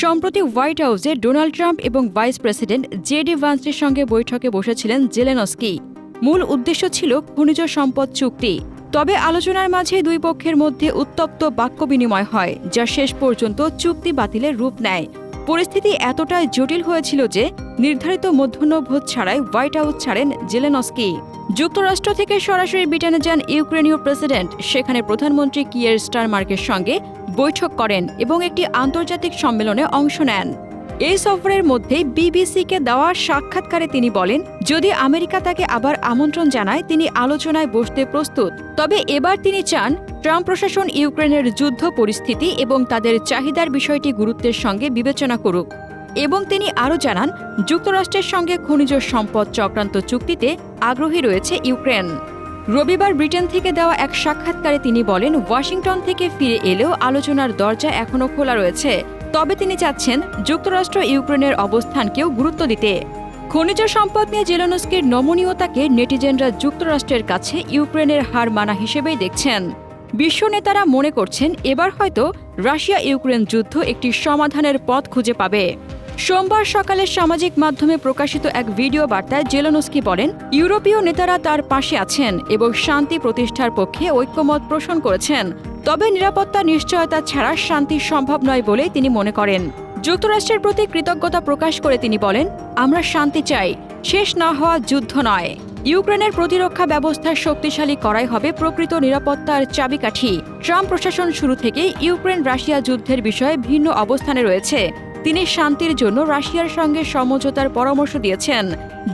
সম্প্রতি হোয়াইট হাউসে Donald Trump এবং ভাইস প্রেসিডেন্ট জেডি ভান্সের সঙ্গে বৈঠকে বসেছিলেন জেলেনস্কি। মূল উদ্দেশ্য ছিল খনিজ সম্পদ চুক্তি। তবে আলোচনার মাঝে দুই পক্ষের মধ্যে উত্তপ্ত বাক্য বিনিময় হয়, যা শেষ পর্যন্ত চুক্তি বাতিলের রূপ নেয়। পরিস্থিতি এতটাই জটিল হয়েছিল যে নির্ধারিত মধ্যাহ্নভোজ ছাড়াই হোয়াইট হাউস ছাড়েন জেলেনস্কি। যুক্তরাষ্ট্র থেকে সরাসরি ব্রিটেনে যান ইউক্রেনীয় প্রেসিডেন্ট, সেখানে প্রধানমন্ত্রী কিয়ের স্টারমার্কের সঙ্গে বৈঠক করেন এবং একটি আন্তর্জাতিক সম্মেলনে অংশ নেন। এই সফরের মধ্যে বিবিসিকে দেওয়া সাক্ষাৎকারে তিনি বলেন, যদি আমেরিকা তাকে আবার আমন্ত্রণ জানায়, তিনি আলোচনায় বসতে প্রস্তুত। তবে এবার তিনি চান ট্রাম্প প্রশাসন ইউক্রেনের যুদ্ধ পরিস্থিতি এবং তাদের চাহিদার বিষয়টি গুরুত্বের সঙ্গে বিবেচনা করুক। এবং তিনি আরও জানান, যুক্তরাষ্ট্রের সঙ্গে খনিজ সম্পদ চক্রান্ত চুক্তিতে আগ্রহী রয়েছে ইউক্রেন। রবিবার ব্রিটেন থেকে দেওয়া এক সাক্ষাৎকারে তিনি বলেন, ওয়াশিংটন থেকে ফিরে এলেও আলোচনার দরজা এখনও খোলা রয়েছে। তবে তিনি চাচ্ছেন যুক্তরাষ্ট্র ইউক্রেনের অবস্থানকেও গুরুত্ব দিতে। খনিজ সম্পদ নিয়ে জেলনস্কির নমনীয়তাকে নেটিজেনরা যুক্তরাষ্ট্রের কাছে ইউক্রেনের হার মানা হিসেবেই দেখছেন। বিশ্ব নেতারা মনে করছেন, এবার হয়তো রাশিয়া ইউক্রেন যুদ্ধ একটি সমাধানের পথ খুঁজে পাবে। সোমবার সকালে সামাজিক মাধ্যমে প্রকাশিত এক ভিডিও বার্তায় জেলোনস্কি বলেন, ইউরোপীয় নেতারা তার পাশে আছেন এবং শান্তি প্রতিষ্ঠার পক্ষে ঐক্যমত পোষণ করেছেন। তবে নিরাপত্তা, নিশ্চয়তা ছাড়া শান্তি সম্ভব নয় বলেই তিনি মনে করেন। যুক্তরাষ্ট্রের প্রতি কৃতজ্ঞতা প্রকাশ করে তিনি বলেন, আমরা শান্তি চাই, শেষ না হওয়া যুদ্ধ নয়। ইউক্রেনের প্রতিরক্ষা ব্যবস্থা শক্তিশালী করাই হবে প্রকৃত নিরাপত্তার চাবিকাঠি। ট্রাম্প প্রশাসন শুরু থেকেই ইউক্রেন রাশিয়া যুদ্ধের বিষয়ে ভিন্ন অবস্থানে রয়েছে। তিনি শান্তির জন্য রাশিয়ার সঙ্গে সমঝোতার পরামর্শ দিয়েছেন,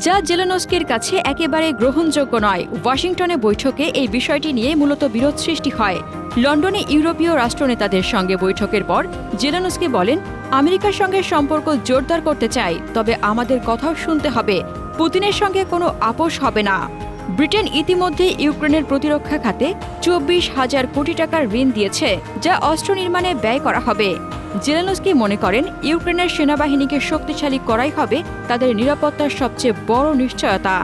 যা জেলেনস্কির কাছে একেবারে গ্রহণযোগ্য নয়। ওয়াশিংটনে বৈঠকে এই বিষয়টি নিয়ে মূলত বিরোধ সৃষ্টি হয়। লন্ডনে ইউরোপীয় রাষ্ট্রনেতাদের সঙ্গে বৈঠকের পর জেলেনস্কি বলেন, আমেরিকার সঙ্গে সম্পর্ক জোরদার করতে চাই, তবে আমাদের কথাও শুনতে হবে। পুতিনের সঙ্গে কোনো আপোষ হবে না। ব্রিটেন ইতিমধ্যে ইউক্রেনের প্রতিরক্ষা খাতে চব্বিশ হাজার কোটি টাকার ঋণ দিয়েছে, যা অস্ত্র নির্মাণে ব্যয় করা হবে। জেলেনস্কি মনে করেন ইউক্রেনের সেনাবাহিনীকে শক্তিশালী করাই হবে তাদের নিরাপত্তার সবচেয়ে বড় নিশ্চয়তা।